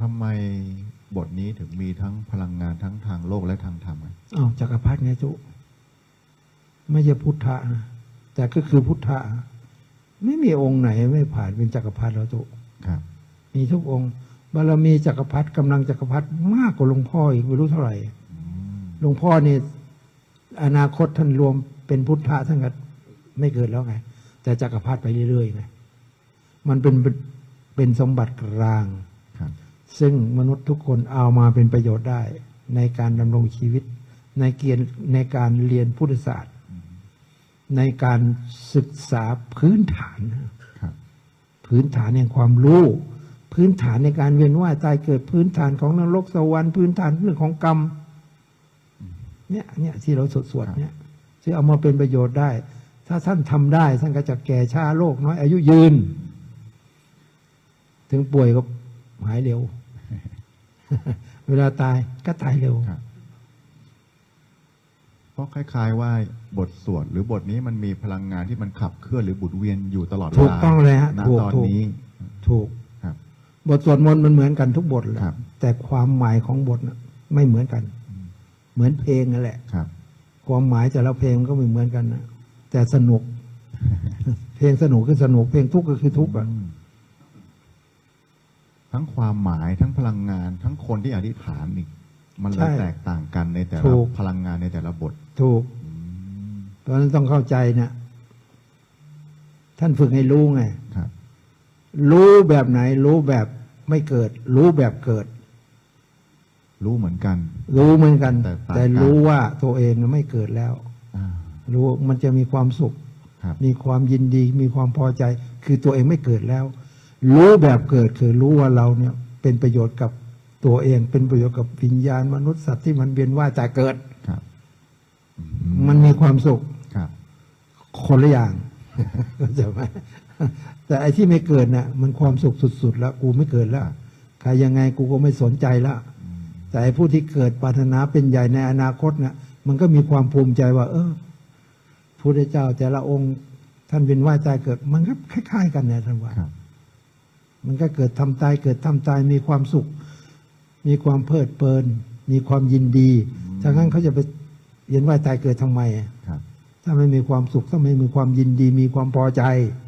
ทำไมบทนี้ถึงมีทั้งพลังงานทั้งทางโลกและทางธรรมอะอ้าวจักรพรรดิไงจุไม่ใช่พุทธะนะแต่ก็คือพุทธะไม่มีองค์ไหนไม่ผ่านเป็นจักรพรรดิแล้วจุครับมีทุกองค์บารมีจักรพรรดิกำลังจักรพรรดิมากกว่าหลวงพ่ออีกไม่รู้เท่าไหร่อืมหลวงพ่อนี่อนาคตท่านรวมเป็นพุทธะท่านก็ไม่เกิดแล้วไง แต่จักรพรรดิไปเรื่อยๆไงมันเป็นเป็นสมบัติกลางครับ ซึ่งมนุษย์ทุกคนเอามาเป็นประโยชน์ได้ ในการดำรงชีวิต ในเกียรในการเรียนพุทธศาสตร์ ในการศึกษาพื้นฐานครับพื้นฐานแห่งความรู้ พื้นฐานในการเวียนว่ายตายเกิดพื้นฐานของนรกสวรรค์พื้นฐานเรื่องของกรรมเนี่ยเนี่ยที่เราสวดสวดๆเนี่ยที่เอามาเป็นประโยชน์ได้ ถ้าท่านทำได้ท่านก็จะแก่ช้าโรคน้อยอายุยืน ถึงป่วยก็ หายเร็ว เวลาตายก็ตายเร็วครับเพราะคล้าย ๆ ว่าบทสวดหรือบทนี้มันมีพลังงานที่มันขับเคลื่อนหรือบุดเวียนอยู่ตลอดเวถูกลาต้องเลยฮะณถูกตอนถูกนี้ถูกครับ บทสวดมนต์มันเหมือนกันทุกบทแหละครับแต่ความหมายของบทน่ะไม่เหมือนกัน เหมือนเพลงนั่นแหละครับ ความหมายแต่ละเพลงก็ไม่เหมือนกันนะแต่สนุก เพลงสนุกคือสนุกเพลงทุกข์ก็คือทุกข์อะอืม ทั้งความหมายทั้งพลังงาน ทั้งคนที่อธิษฐานอีกมันเลยแตกต่างกันในแต่ละพลังงานในแต่ละบท ถูกอืมเพราะฉะนั้นต้องเข้าใจนะท่านฝึกให้รู้ไงครับรู้แบบไหน รู้แบบไม่เกิด รู้แบบเกิด รู้เหมือนกัน รู้เหมือนกัน แต่ต่างกันแต่รู้ว่าตัวเองน่ะไม่เกิดแล้วอ่ารู้มันจะมีความสุขครับมีความยินดี มีความพอใจ คือตัวเองไม่เกิดแล้ว รู้แบบเกิดคือรู้ว่าเราเนี่ยเป็นประโยชน์กับตัวเอง เป็นประโยชน์กับวิญญาณมนุษย์สัตว์ที่มันเวียนว่ายตายเกิดครับอืมันมีความสุขครับคนละอย่างเข้าใจไหมแต่ไอ้ที่ไม่เกิดน่ะ มันความสุขสุด ๆ แล้ว กูไม่เกิดแล้วใครยังไงกูก็ไม่สนใจแล้วอืมแต่ไอ้ผู้ที่เกิดปรารถนาเป็นใหญ่ในอนาคตน่ะ มันก็มีความภูมิใจว่า เออพระเจ้าแต่ละองค์ ท่านเป็นว่ายตายเกิด มันก็คล้าย ๆ กันเนี่ยท่านว่าครับ มันก็เกิดทำตายเกิดทำตายมีความสุข มีความเพลิดเพลิน มีความยินดีถ้างั้นเขาจะไปเวียนว่ายตายเกิดทำไมอะครับถ้าไม่มีความสุขถ้าไม่มีความยินดี มีความพอใจอ